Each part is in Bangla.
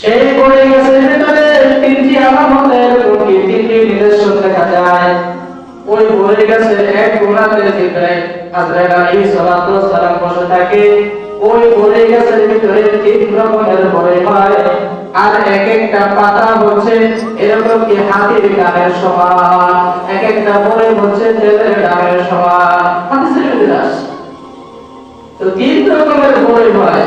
সেই বড়ই গাছের ভিতরে তিনটি আলামতের প্রতি তিনটি নিদর্শন দেখা যায়। ওই বড়ই গাছের এক কোণাতে জিব্রাইল আজরাইল আলাইহিস সালাতু সালাম বসে থাকে, ওই বড়ই গাছের ভিতরে তিন রকমের বড়ই হয়, আর এক একটা পাতা হচ্ছে এরকম কি হাতির গানের সমান, এক একটা বড়ই হচ্ছে তেলের গানের সমান। ভিতরে তো তিন রকমের বড়ই হয়।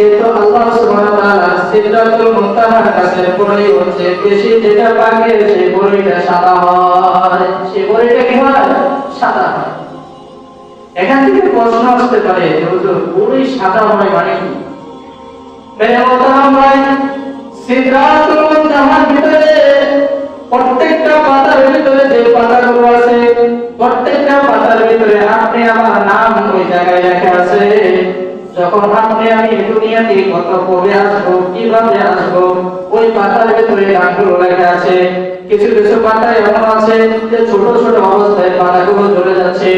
কিন্তু আল্লাহ সুবহানাহু ওয়া তাআলা সিদরাতুল মুনতাহার কাছে বড়ি হচ্ছে, বেশি যেটা পাকে সেই বড়িটা সাদা হয়। সেই বড়িটা কি হয়? সাদা হয়। এখান থেকে প্রশ্ন আসতে পারে, হুজুর পুরোই সাদা হয় মানে কি? মেরে মোহতারাম ভাই সিদরাতুল মুনতাহার ভিতরে প্রত্যেকটা পাতার ভিতরে যে পাতাগুলো আছে, প্রত্যেকটা পাতার ভিতরে আপনি আমার নাম ওই জায়গায় লেখা আছে। যখন আপনি আমি দুনিয়াতে কত কবে আসব, কীভাবে আসব, ওই পাতার ভিতরে ডাকগুলো লেখা আছে। কিছু কিছু পাতা এমন আছে যে ছোট ছোট অবস্থায় পাতাগুলো ঝরে যাচ্ছে।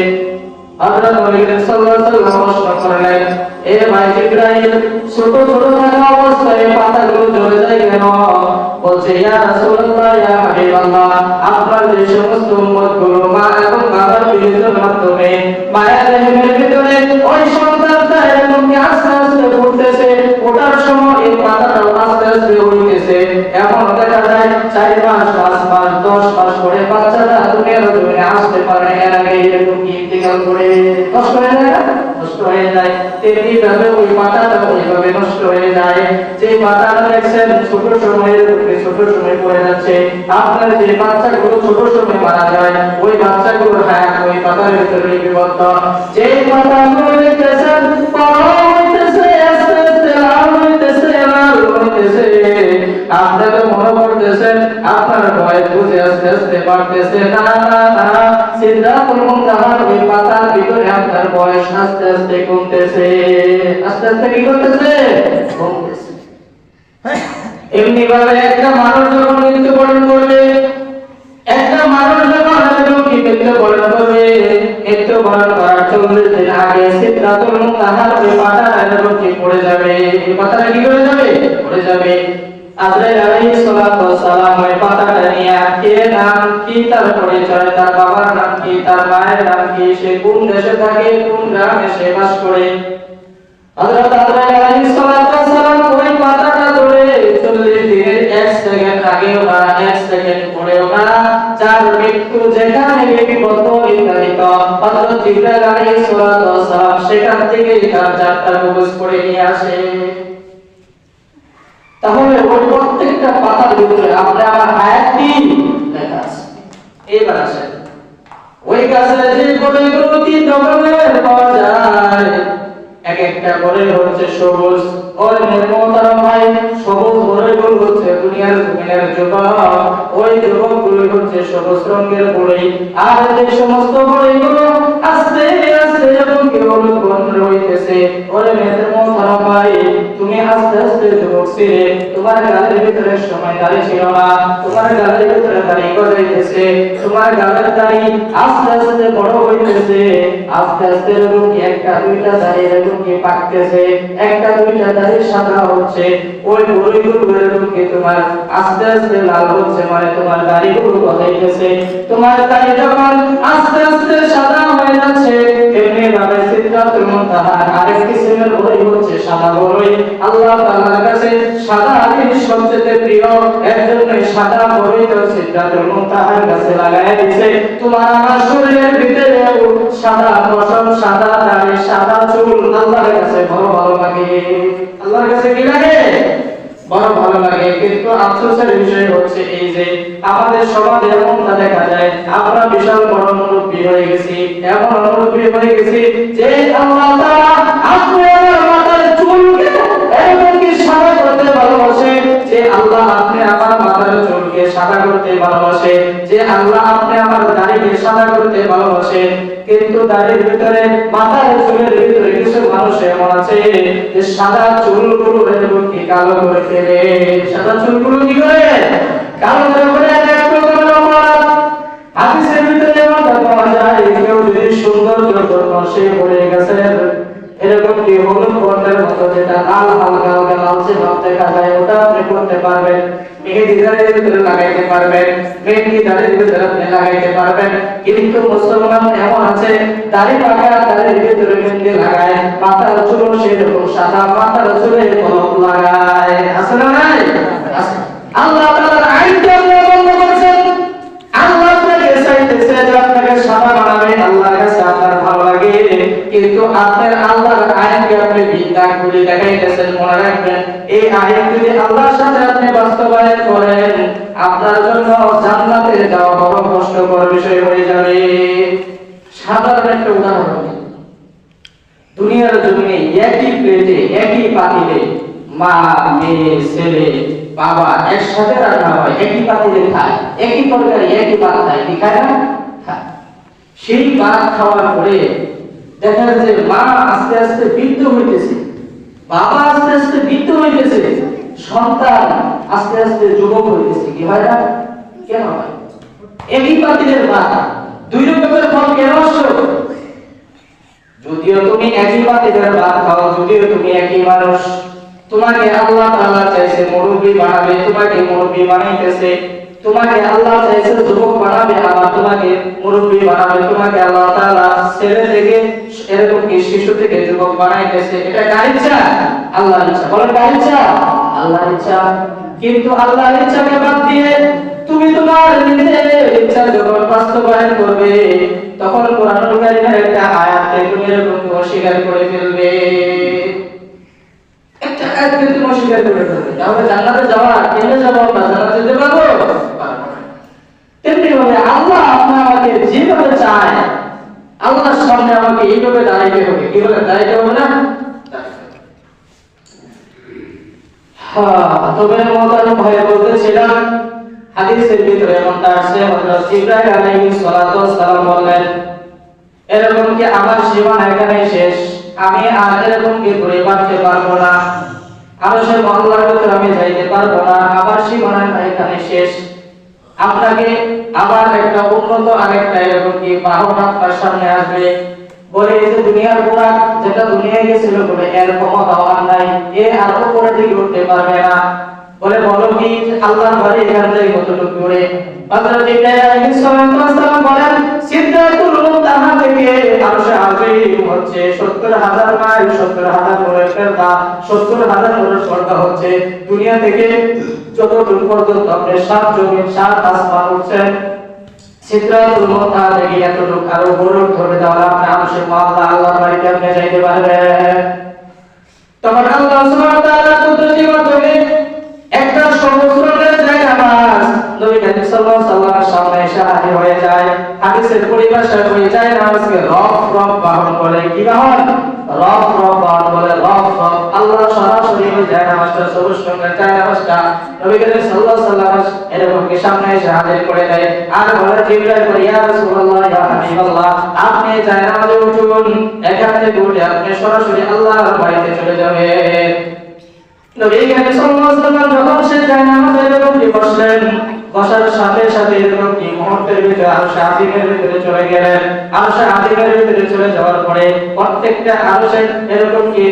হযরত নবী সাল্লাল্লাহু আলাইহি ওয়াসাল্লাম প্রশ্ন করলেন, এ ভাই ইব্রাহিম ছোট ছোট থাকা অবস্থায় পাতাগুলো ঝরে যায় কেন? বলছে, ইয়া রাসূলুল্লাহ, ইয়া হাবিবাল্লাহ আপনার যে সমস্ত উম্মতগুলো মা এবং বাবার বিরোধের মাধ্যমে মায়ের দেহের ভিতরে ওই সন্তানটা এরকম কি আস্তে আস্তে ফুটতেছে ওটার সময় এই পাতাটাও আস্তে আস্তে উঠতেছে এমন দেখা যায়, চার মাস, পাঁচ মাস, দশ মাস পরে বাচ্চাটা দুনিয়ার জমিনে আসতে পারে। এর আগে এরকম ইন্তেকাল করে? নষ্ট হয়ে যায় না? নষ্ট হয়ে যায়। তেমনি ভাবে ওই পাতাটা হয়ে যায়। যে পাতাটা দেখছেন ছোট সময়ের ছোট সময় পড়ে যাচ্ছে। আপনার যে বাচ্চাগুলো ছোট সময় মারা যায়, ওই বাচ্চাগুলোর হায়াত ওই পাতার ভিতরে লিপিবদ্ধ যে পাতাগুলো দেখতেছেন বড় হইতেছে, আস্তে আস্তে লাল হইতেছে লাল আপনাকে মনে করতেছেন আপনার বয়স বুঝে আস্তে আস্তে বাড়তেছে না না না। সিদ্ধাতুল মুনতাহার ওই পাতার ভিতরে আপনার বয়স আস্তে আস্তে কমতেছে। আস্তে আস্তে কি করতেছে? এমনি ভাবে একটা মানুষ যখন মৃত্যুবরণ করবে, একটা মানুষ যখন কি মৃত্যুবরণ করবে, মৃত্যুবরণ করার চল্লিশ দিন আগে সিদ্ধাতুল মুনতাহার ওই পাতা এরকম কি পড়ে যাবে। এই পাতাটা কি করে যাবে? পড়ে যাবে। আজরাইল আলাইহিস সালাতু ওয়াস সালাম ওই পাতাটা নিয়ে কে নাম কি? তার পরিচয়, তার বাবার নাম কি? তার মায়ের নাম কি? সে কোন দেশে থাকে? কোন গ্রামে সে বাস করে? হযরত আজরাইল আলাইহিস সালাতু ওয়াস সালাম ওই পাতাটা ধরে 40 দিনের 1 সেকেন্ড আগেও না 1 সেকেন্ড পরেও না চার মৃত্যু যেখানে লিপিবদ্ধ নির্ধারিত। হযরত জিবরাইল আলাইহিস সালাতু ওয়াস সালাম সেখান থেকে তার চারটা কবজ করে নিয়ে আসে। তাহলে ওই প্রত্যেকটা পাতার ভিতরে আপনি আমার হায়াতটি লেখা আছে। এবার আসেন। ওই গাছের যে বড়িগুলো তিন রকমের পাওয়া যায়। এক একটা বড়ি হচ্ছে সবুজ, ওই নির্মতারাম ভাই সবুজ বড়িগুলো হচ্ছে দুনিয়ার জমিনের যুবক ওই যুবকগুলো হচ্ছে সবুজ রঙের বড়ি আর যে সমস্ত বড়িগুলো আস্তে আস্তে এবং কি হলুদ বর্ণ হইতেছে মেয়েদের মোহতারাম ভাই তুমি আস্তে আস্তে যুবক ছিলে তোমার গালের ভিতরে সময় দাঁড়িয়ে ছিল না, তোমার গালের ভিতরে দাঁড়িয়ে গজাইতেছে তোমার গালের দাড়ি আস্তে আস্তে বড় হইতেছে আস্তে আস্তে এরকম একটা দুইটা দাড়ি এরকম কি পাকতেছে, একটা দুইটা দাড়ি সাদা হচ্ছে, ওই বড়িগুলো এরকম কি তোমার আস্তে আস্তে লাল হচ্ছে মানে তোমার দাড়িগুলো গজাইতেছে তোমার দাড়ি যখন আস্তে আস্তে সাদা হয়ে যাচ্ছে এমনি ভাবে সিদ্ধাতুল মুনতাহার আরেক কিসিমের সাদা বড়ই। আল্লাহ তাআলার কাছে সাদা সবচেয়ে প্রিয়। সাদা বড়ি তো কাছে লাগায় দিয়েছে তোমার আমার শরীরের ভিতরে সাদা পশম সাদা দাড়ি, সাদা চুল, আল্লাহর কাছে বড় ভালো লাগে। আল্লাহর কাছে কি লাগে? বড় ভালো লাগে। কিন্তু বিষয় হচ্ছে এই যে, আমাদের সমাজে এমনটা দেখা যায়, আমরা বিশাল বড় মুরব্বী হয়ে গেছি, এমন মুরব্বী হয়ে গেছি সাদা করতে ভালোবাসে, যে আল্লাহ আপনি আমার দাড়িকে সাদা করতে ভালোবাসে, কিন্তু দাড়ির ভিতরে, মাথার চুলের ভিতরে কিছু মানুষ এমন আছে যে সাদা চুলগুলো এরকম কি কালো করে ফেলে। সাদা চুলগুলো কি করে? কালো করে ফেলে হাদিসের ভিতরে এমনটা পাওয়া যায়, কেউ যদি সৌন্দর্য জন্য সে পড়ে গেছে এরকম কি হলুদ বর্ণের মতো যেটা লাল হালকা হালকা লালচে ভাব দেখা যায় ওটা আপনি করতে পারবেন। মেহেদি দাঁড়িয়ে ভিতরে লাগাইতে পারবেন, মেহেদি দাঁড়িয়ে ভিতরে আপনি লাগাইতে পারবেন। কিন্তু মুসলমান এমন আছে, দাড়ি পাকা, দাড়ির ভিতরে মেহেদি লাগায়, মাথার চুল সেরকম সাদা, মাথার চুলে লাগায়। আছে নাই? আল্লাহ আইনটা আপনি বন্ধ করেছেন আল্লাহ আপনাকে চাইতেছে যে আপনাকে সাদা বানাবে আল্লাহর কাছে আপনার ভালো লাগে কিন্তু আপনার আল্লাহর আইনকে আপনি করে দেখাইতেছেন, মনে রাখবেন, এই আইন যদি আল্লাহর সাথে আপনি বাস্তবায়ন করেন, আপনার জন্য জান্নাতে যাওয়া বড় কষ্টকর বিষয় হয়ে যাবে। সাধারণ একটা উদাহরণ দুনিয়ার জমিনে একই প্লেটে একই পাতিলে মা, মেয়ে, ছেলে, বাবা একসাথে রান্না হয়, একই পাতিলে খায়, একই তরকারি একই ভাত খায়, কি খায় না? সেই ভাত খাওয়ার পরে দেখা যাচ্ছে মা আস্তে আস্তে বৃদ্ধ হইতেছে, বাবা আস্তে আস্তে বৃদ্ধ হইতেছে, সন্তান আস্তে আস্তে যুবক হইতেছে। কি হয় না? কেন হয়? একই পাতিলের ভাত দুই রকমের ফল কেন আসলো? যদিও তুমি একই পাতিলের ভাত খাও, যদিও তুমি একই মানুষ, তোমাকে আল্লাহ তাআলা চাইছে, মুরব্বি বানাবে, তোমাকে মুরব্বি বানাইতেছে। তোমাকে আল্লাহ চাইছে যুবক বানাবে, আবার তোমাকে মুরব্বি বানাবে। তোমাকে আল্লাহ তাআলা ছেলে থেকে, এরকম কি শিশু থেকে যুবক বানাইতেছে? এটা কার ইচ্ছা? আল্লাহর ইচ্ছা। বলেন, কার ইচ্ছা? আল্লাহর ইচ্ছা। কিন্তু আল্লাহর ইচ্ছাকে বাদ দিয়ে তুমি তোমার নিজের ইচ্ছা যখন বাস্তবায়ন করবে, তখন কোরআনুল কারীমের একটা আয়াতে তুমি এরকম অস্বীকার করে ফেলবে। একটা আয়াতকে তুমি অস্বীকার করে ফেলবে। তাহলে জান্নাতে যাওয়া কেমনে যাব? আমরা জান্নাতে যেতে পারব? না। তেমনি আল্লাহ আপনার আমাকে যেভাবে চায় আল্লাহর সামনে আমাকে এইভাবে দাঁড়াইতে হবে। কীভাবে দাঁড়াইতে হবে না। হ্যাঁ, তবে মহতারাম ভাই বলতেছিলাম হাদিসের ভিতরে এমনটা এরকম কি আমার সীমানা এখানে শেষ? আমি আর এরকম কি ঘুরে বাঁচতে পারব না? আর সে মহল্লার ভিতরে আমি যাইতে পারব না আমার সীমানা এখানে শেষ। আপনাকে আবার একটা উন্নত আরেকটা এরকম কি বাহন আপনার সামনে আসবে বলে এই যে দুনিয়ার গোড়া যেটা দুনিয়ায় গেছিল বলে এর ক্ষমতা আর নাই এ আর উপরে দিকে উঠতে পারবে না। বলে বলো কি, আল্লাহর বাড়ি এখান থেকে কতটুকু দূরে? হযরত ইব্রাহিম আলাইহিস সালাম বলেন থেকে আরশে আজিম হচ্ছে 70000 মাইল 70000 বছরের পর্দা 70000 বছর পর্দা হচ্ছে। দুনিয়া থেকে যত দূর পর্যন্ত আপনি সাত জমিন, সাত আসমান উঠছেন সিদ্ধাতুল মুনতাহা থেকে এতটুকু আরও বড় ধরে দেওয়া আপনি আরশে মহল্লা আল্লাহর বাড়িতে আপনি যাইতে পারবেন। তখন আল্লাহ সুবহানাহু ওয়া তাআলা কুদরতি মাধ্যমে একটা সমুদ্রের জায়গা মাছ নবী সাল্লাল্লাহু আলাইহি ওয়াসাল্লামের সামনে এসে হয়ে যায়? হাদিসের হয়ে যায় নামাজকে রফ রফ বাহন বলে কি বাহন? রফ রফ বাহন বলে রফ রফ আল্লাহ সরাসরি ওই যায় নামাজটা সবুজ সঙ্গে যায় নামাজটা নবী করিম সাল্লাল্লাহু আলাইহি সামনে এসে হাজির করে দেয়। আর বলে ইয়া রাসূলুল্লাহ, ইয়া হাবিবাল্লাহ, আপনি যায় নামাজে উঠুন উঠে আপনি সরাসরি আল্লাহর বাড়িতে চলে যাবেন নবী করিম সাল্লাল্লাহু আলাইহি যখন সে যায় নামাজে বসলেন বসার সাথে সাথে এরকম কি মুহূর্তের ভিতরে আরশে আদিমের ভিতরে চলে গেলেন? আরশে আদিমের ভিতরে চলে যাওয়ার পরে প্রত্যেকটা আরশে এরকম কি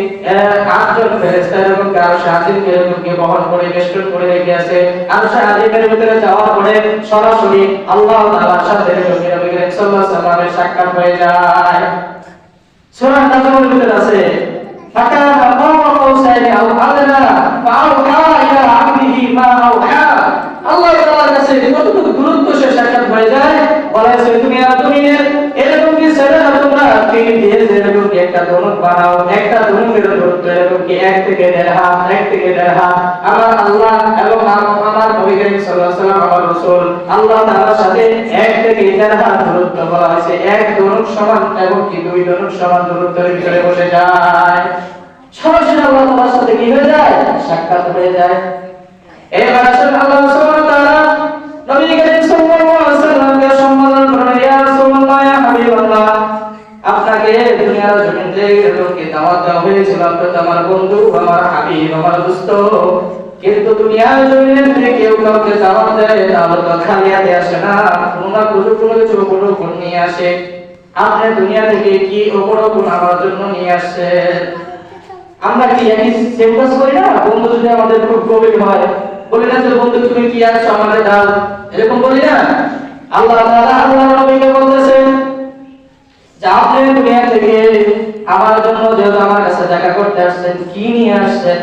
আটজন ফেরেশতা এরকম কি আরশে আদিমকে এরকম কি বহন করে, বেষ্টন করে রেখে আছে? আরশে আদিমের ভিতরে যাওয়ার পরে সরাসরি আল্লাহ তাআলার সাথে এরকম নবী করিম সাল্লাল্লাহু আলাইহি ওয়াসাল্লামের সাক্ষাৎ হয়ে যায়। সূরা নাজমের ভিতরে আছে ফাকা আল্লাহু মাওলা কাউসাইনি আও আদনা ফাআউহা ইয়া আবদিহি মা আউহা আল্লাহ তাআলার কাছে গুরুত্ব সে সাক্ষাৎ হয়ে যায়? বলা হয়েছে তুমি আর তুমি এরকম কি না তোমরা? তিন দিয়ে যে এরকম কি একটা ধনুক বানাও? একটা ধনুকের এরকম কি এক থেকে দেড় হাত, এক থেকে দেড় হাত? আমার আল্লাহ এবং আমার আমার আল্লাহ তাআলার সাথে এক থেকে দেড় হাত দূরত্ব বলা হয়েছে এক ধনুক সমান এবং কি দুই ধনুক সমান দূরত্বের ভিতরে বসে যায়। সরাসরি আল্লাহ সাথে কি হয়ে যায়? সাক্ষাৎ হয়ে যায়। এবার আসলে আল্লাহ আপনাকে দুনিয়ার জমিন থেকে লোকে কেউ কাউকে দাওয়াত দেয় না কোনো না কোনো কোনো কিছু নিয়ে আসে। আপনি দুনিয়া থেকে কি উপর উপর আমার জন্য নিয়ে আসছেন? আমরা কি একই সেম কাজ করি না? বন্ধু যদি আমাদের খুব গভীর হয় বলি না যে বন্ধু, তুমি কি আছো আমাদের দাও? এরকম বলি না। আল্লাহ তাআলা আল্লাহ নবীকে বলতেছেন যে আপনি দুনিয়া থেকে, আমার জন্য যেহেতু আমার কাছে দেখা করতে আসছেন, কি নিয়ে আসছেন?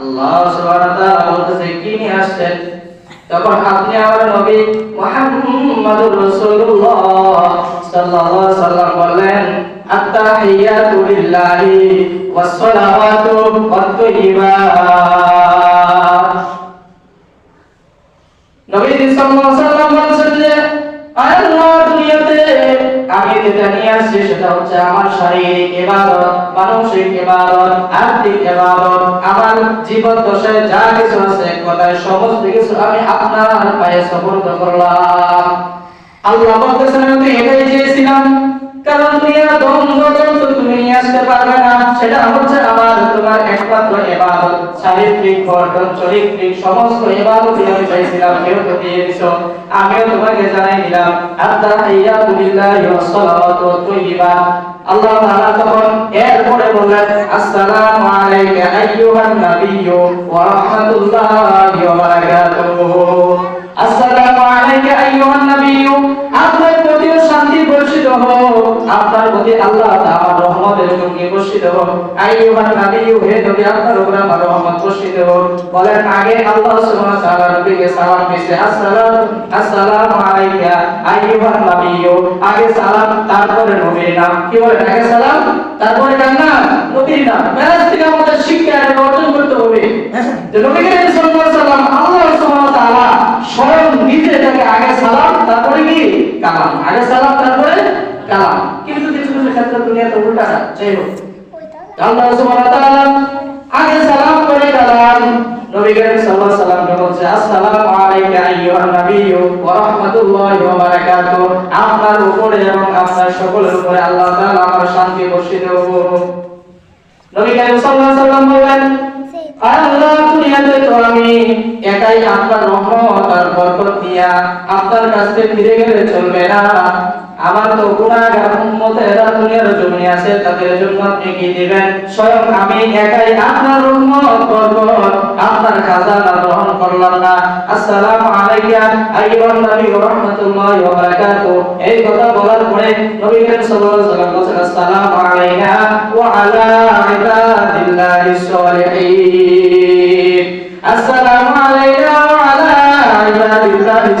আল্লাহ সুবহানাহু ওয়া তাআলা বলতেছে, কি নিয়ে আসছেন? তখন আপনি আমার নবী মুহাম্মদুর রাসূলুল্লাহ সাল্লাল্লাহু আলাইহি সাল্লাম বললেন আত্তাহিয়াতু লিল্লাহি ওয়াস সালাওয়াতু ওয়াত তাইয়্যিবাত নবী সাল্লাল্লাহু আলাইহি সাল্লাম বলেছেন যে আল্লাহ দুনিয়াতে আমি যেটা নিয়ে আসছি সেটা হচ্ছে আমার শারীরিক ইবাদত, মানসিক ইবাদত, আর্থিক ইবাদত, আমার জীবন দশায় যা কিছু আছে কথায় সমস্ত কিছু আমি আপনার পায়ে সমর্থ করলাম। আল্লাহ বলতেছেন, আমি এটাই চেয়েছিলাম কারণ দুনিয়ার দ্বন্দ্ব দ্বন্দ্ব তুমি নিয়ে আসতে পারবে না। সেটা হচ্ছে আমার তোমার একমাত্র ইবাদত শারীরিক বর্তন চরিত্রিক সমস্ত ইবাদত আমি চাইছিলাম। কেউ তো দিয়ে দিছো। আমিও তোমাকে জানাই দিলাম। আত্তাহিয়াতু লিল্লাহি ওয়াস সালাওয়াতু ওয়াত তাইয়্যিবাত আল্লাহ তাআলা তখন এরপরে বললেন, আসসালামু আলাইকা আইয়ুহান নাবিয়্যু ওয়া রাহমাতুল্লাহি ওয়া বারাকাতুহু। আপনার প্রতি আল্লাহ তাআলার রহমতের সঙ্গে বর্ষিত হোক আইয়ুহান নাবিয়্যু, হে নবী, আপনার উপর আমার রহমত বর্ষিত হোক বলেন, আগে আল্লাহ সুবহানাহু ওয়া তাআলা নবীকে সালাম দিয়েছে। আসসালাম, আসসালামু আলাইকা, আইয়ুহান নাবিয়্যু। আগে সালাম, তারপরে নবীর নাম। কি বলেন? আগে সালাম, তারপরে কার নাম? নবীর নাম। মেরাজ থেকে আমাদের শিক্ষা অর্জন করতে হবে। যে নবী করিম সাল্লাল্লাহু আলাইহি সাল্লাম আল্লাহ সুবহানাহু ওয়া তাআলা স্বয়ং নিজে এটাকে আগে সালাম, তারপরে কি? কালাম। আগে সালাম, তারপরে কালাম। ক্ষেত্রে দুনিয়াতে উল্টাটা, যাই হোক। আল্লাহ সুবহানাহু ওয়া তাআলা আগে সালাম করে কালাম নবী করিম সাল্লাল্লাহু আলাইহি সাল্লাম বলছে, আসসালামু আলাইকা আইয়ুহান নাবিয়্যু ওয়া রাহমাতুল্লাহি ওয়া বারাকাতুহু আপনার উপরে এবং আপনার সকলের উপরে আল্লাহ তাআলা আমার শান্তি বর্ষিত হোক নবী করিম সাল্লাল্লাহু আলাইহি সাল্লাম বললেন, আল্লাহ দুনিয়াতে তো আমি একাই আপনার রহমত আর বরকত দিয়া আপনার কাছে ফিরে গেলে চলবে না। আমার তো গুনাহগার উম্মতেরা দুনিয়ার জমিনে আছে, তাদের জন্য আপনি কি দিবেন? স্বয়ং আমি একাই আপনার রহমত বরকত আপনার খাজানা গ্রহণ করলাম না। আসসালামু আলাইকা, আইয়ুহান নবী, ওয়া রাহমাতুল্লাহি ওয়া বারাকাতুহু। এই কথা বলার পরে নবী করিম সাল্লাল্লাহু আলাইহি ওয়াসাল্লাম বলেন আসসালামু ওয়া আলা ইবাদিল্লাহিস সলিহিন। আসসালামু আলাইনা ওয়া আলা ইবাদিল্লাহিস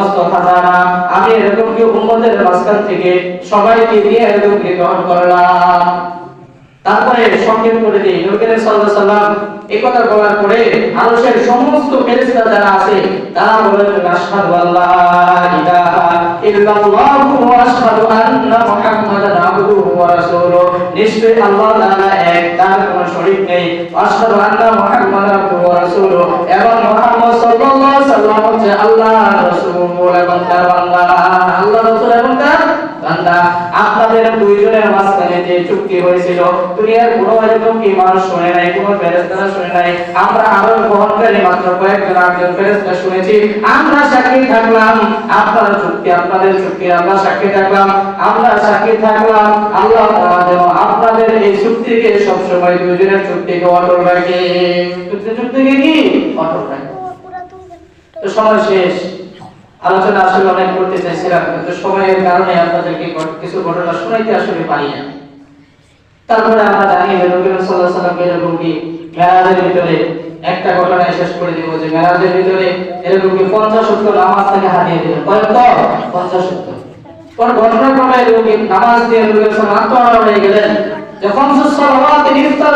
খাজানা আমি এরকম কেউ উম্মতের মাঝখান থেকে সবাইকে নিয়ে এরকম গ্রহণ করলাম। তারপরে সংক্ষেপ করে দিই। নবী সাল্লাল্লাহু সাল্লাম কথা বলার পরে আরশের সমস্ত ফেরেশতা যারা আছে, তারা বলেন, আশহাদু আল্লা ইলাহা ইল্লাল্লাহু ওয়া আশহাদু আন্না মুহাম্মাদান আবদুহু ওয়া রাসূলুহু। নিশ্চয়ই আল্লাহ তাআলা এক, তার কোনো শরীক নেই। আশহাদু আন্না মুহাম্মাদান আবদুহু ওয়া রাসূলুহু। এবং মুহাম্মদ সাল্লাল্লাহু আলাইহি সাল্লাম হচ্ছে আল্লাহর রাসূল এবং তার বান্দা। আল্লাহর রাসূল এবং তার আপনাদের দুইজনের মাঝখানে যে চুক্তি হয়েছিল, দুনিয়ার কোনো এরকম কি মানুষ শুনে নাই, কোনো ফেরেশতারা শুনে নাই? আমরা আরও বহনকারী মাত্র কয়েকজন, আটজন ফেরেশতা শুনেছি। আমরা সাক্ষী থাকলাম, আপনার চুক্তি, আপনাদের চুক্তি, আমরা সাক্ষী থাকলাম, আমরা সাক্ষী থাকলাম, আল্লাহ আপনাদের এই চুক্তিকে সবসময় দুইজনের চুক্তিকে অটল রাখে। চুক্তি, চুক্তিকে কি? অটল রাখে। তো সময় শেষ। আলোচনা আসলে অনেক করতে চাইছিলাম, কিন্তু সময়ের কারণে আপনাদেরকে কিছু ঘটনা শোনাইতে আসলে পারি না তারপরে আমরা জানি যে নবী সাল্লাল্লাহু আলাইহি এরকম কি মেরাজের ভিতরে একটা ঘটনা শেষ করে দিব যে মেরাজের ভিতরে এরকম কি 50 সত্তর নামাজ থেকে হারিয়ে দিলেন কয়েক তো 50 সত্তর পর ঘটনাক্রমে রোগী নামাজ দিয়ে রোগীর সঙ্গে আত্মহারা হয়ে গেলেন? যখন সুসলাওয়াত ইফতার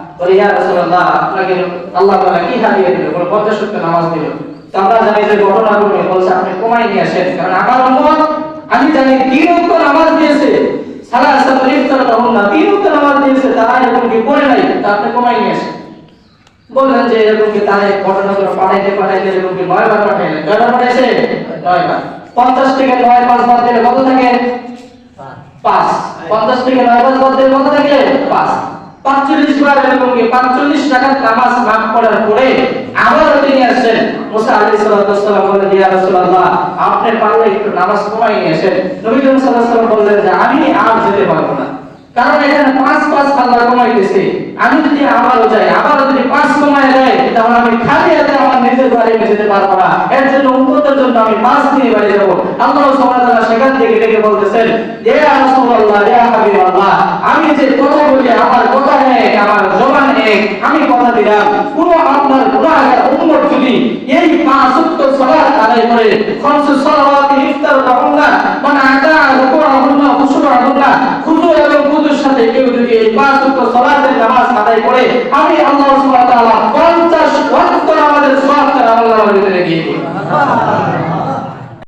বলে, ইয়া রাসূলুল্লাহ, আপনাকে আল্লাহ তাআলা কি হাদিয়া দিল? বলে 50 নামাজ দিল? তো আমরা জানি যে ঘটনাগুলো বলছে, আপনি কমাই নিয়ে আসেন। কারণ আমার উম্মত, আমি জানি তিন ওয়াক্ত নামাজ দিয়েছে। সারা সালাম ইফতার তখন না তিন ওয়াক্ত নামাজ দিয়েছে তারা এরকম কি করে নাই? তা আপনি কমাই নিয়ে আসেন। বললেন যে, এরকম কি তারা ঘটনা পাঠাইতে পাঠাইতে নয় বার পঞ্চাশ থেকে দিলে কত থাকে? পাঁচ। পঞ্চাশ থেকে নয় পাঁচ বাদ দিলে কত থাকে? পাঁচ। পাঁচচল্লিশ বার এরকম কি পাঁচচল্লিশ টাকার নামাজ মাফ করার পরে তিনি আমি যেতে পারব না। কারণ এখানে পাঁচ যদি আবারও যাই যদি পাঁচ কমায় দেয়, তাহলে আমি খালি হাতে আমার নিজের বাড়ি যেতে পারব না। এর জন্য আমি পাঁচ দিনে বাড়ি যাব। আল্লাহ সুবহানাহু সেখান থেকে ডেকে বলতেছেন যে রাসূলুল্লাহ ইয়া হাবিবাল্লাহ, আমি যে কথা বলি, আমার কথা এক, আমার জবান এক, আমি কথা দিলাম। পুরো আপনার গুনাহগার উম্মত যদি এই পাঁচ সালাত আদায় করে, খমস সালাওয়াত ইফতার মানে এবং খুদুর সাথে কেউ যদি এই পাঁচ সালাতের নামাজ আদায় করে, আমি আল্লাহ 50 ওয়াক্ত সওয়াব আল্লাহর দিই